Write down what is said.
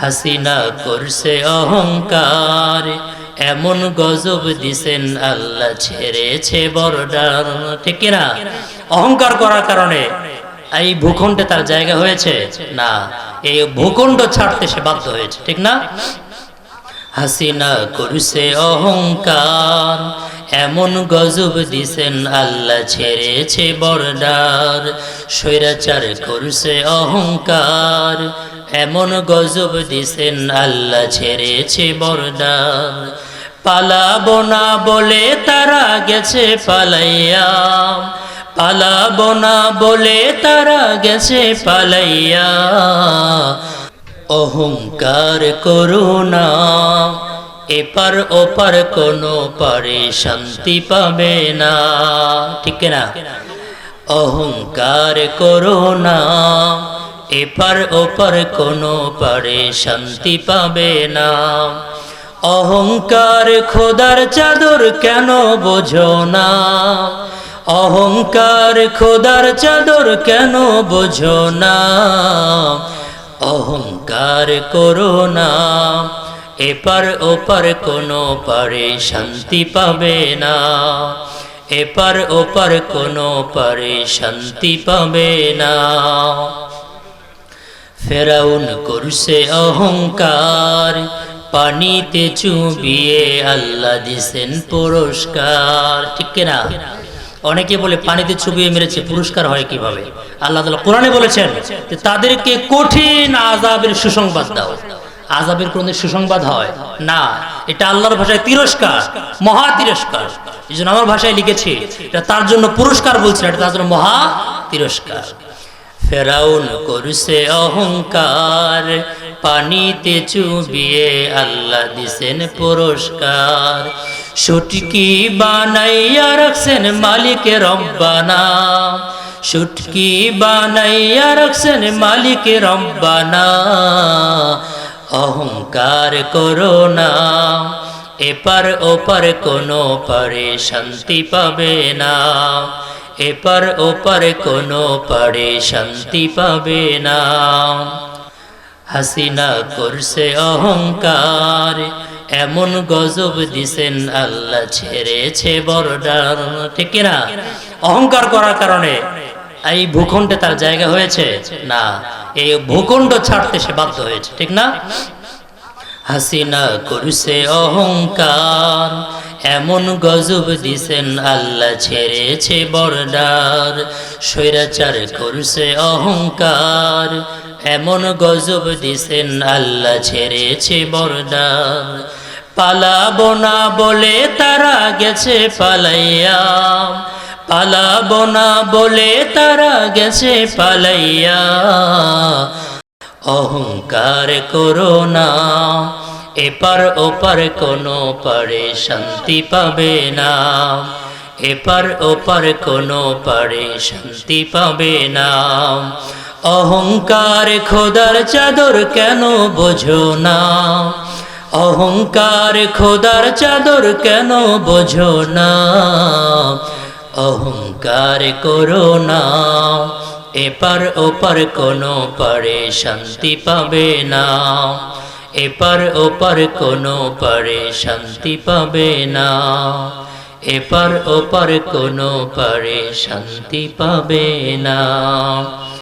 হাসিনা করছে অহংকার, এমন গজব দিছেন আল্লাহ, ছেড়েছে বর্ডার ঠিক না অহংকার করার কারণে এই ভূখণ্ডে তার জায়গা হয়েছে? না, এই ভূখণ্ড ছাড়তে সে বাধ্য হয়েছে। ঠিক না? হাসিনা করছে অহংকার, এমন গজব দিছেন আল্লাহ, ছেড়েছে বর্ডার স্বৈরাচার করছে অহংকার এমন গজব দিছেন আল্লাহ ছেড়েছে বর্ডার পালাবো না বলে তারা গেছে পালাইয়া। পালাবো না বলে তারা গেছে পালাইয়া। অহংকার করুণা এপার ওপার কোনো পারে শান্তি পাবে না। ঠিক না অহংকার করুণা এপার ওপার কোনো পারে শান্তি পাবে না। অহংকার খোদার চাদর কেন বোঝো না? অহংকার খোদার চাদর কেন বোঝো না? অহংকার করো না। এপার ওপার কোনো পারে শান্তি পাবে না। এপার ওপার কোনো পারে শান্তি পাবে না। ফেরাউন করছে অহংকার, পানিতে চুবিয়ে আল্লাহ দিছেন পুরস্কার। ঠিক না অনেকে বলে পানিতে চুবিয়ে মেরেছে, পুরস্কার হয় কীভাবে? আল্লাহ তাআলা কোরআনে বলেছেন তাদেরকে কঠিন আজাবের সুসংবাদ দাও। আজাবের কোন সুসংবাদ হয়? না। এটা আল্লাহর ভাষায় তিরস্কার, মহা তিরস্কার। এই জন্য আমার ভাষায় লিখেছি, এটা তার জন্য পুরস্কার বলছে, এটা তার জন্য মহা তিরস্কার। ফেরাউন করছে অহংকার, পানিতে চুবিয়ে আল্লাহ দিছেন পুরস্কার। সুটকি বানাইয়া রাখছেন মালিকে রব্বানা, সুটকি বানাইয়া রাখছেন মালিকে রব্বানা। অহংকার করো না, এপার ওপার কোনো পারে শান্তি পাবে না। এপার ওপার কোনো পারে শান্তি পাবে না। হাসিনা করছে অহংকার, এমন গজব দিছেন আল্লাহ ছেড়েছে বর্ডার ঠিক না অহংকার করার কারণে এই ভূখণ্ডে তার জায়গা হয়েছে? না, এই ভূখণ্ড ছাড়তে সে বাধ্য হয়েছে, ঠিক না? হাসিনা করছে অহংকার এমন গজব দিছেন আল্লাহ ছেড়েছে বর্ডার স্বৈরাচার করছে অহংকার। এমন গজব দিছেন আল্লাহ ছেড়েছে বর্ডার পালাবো না বলে তারা গেছে পালাইয়া। পালাবো না বলে তারা গেছে পালাইয়া। অহংকার করো না। এপার ওপার কোনো পারে শান্তি পাবে না। এপার ওপার কোনো পারে শান্তি পাবে না। অহংকার খোদার চাদর কেন বোঝো না? অহংকার খোদার চাদর কেন বোঝো না? অহংকার করো না। এপার ওপার কোনো পারে শান্তি পাবে না। এপার ওপার কোনো পারে শান্তি পাবে না। এপার ওপার কোনো পারে শান্তি পাবে না।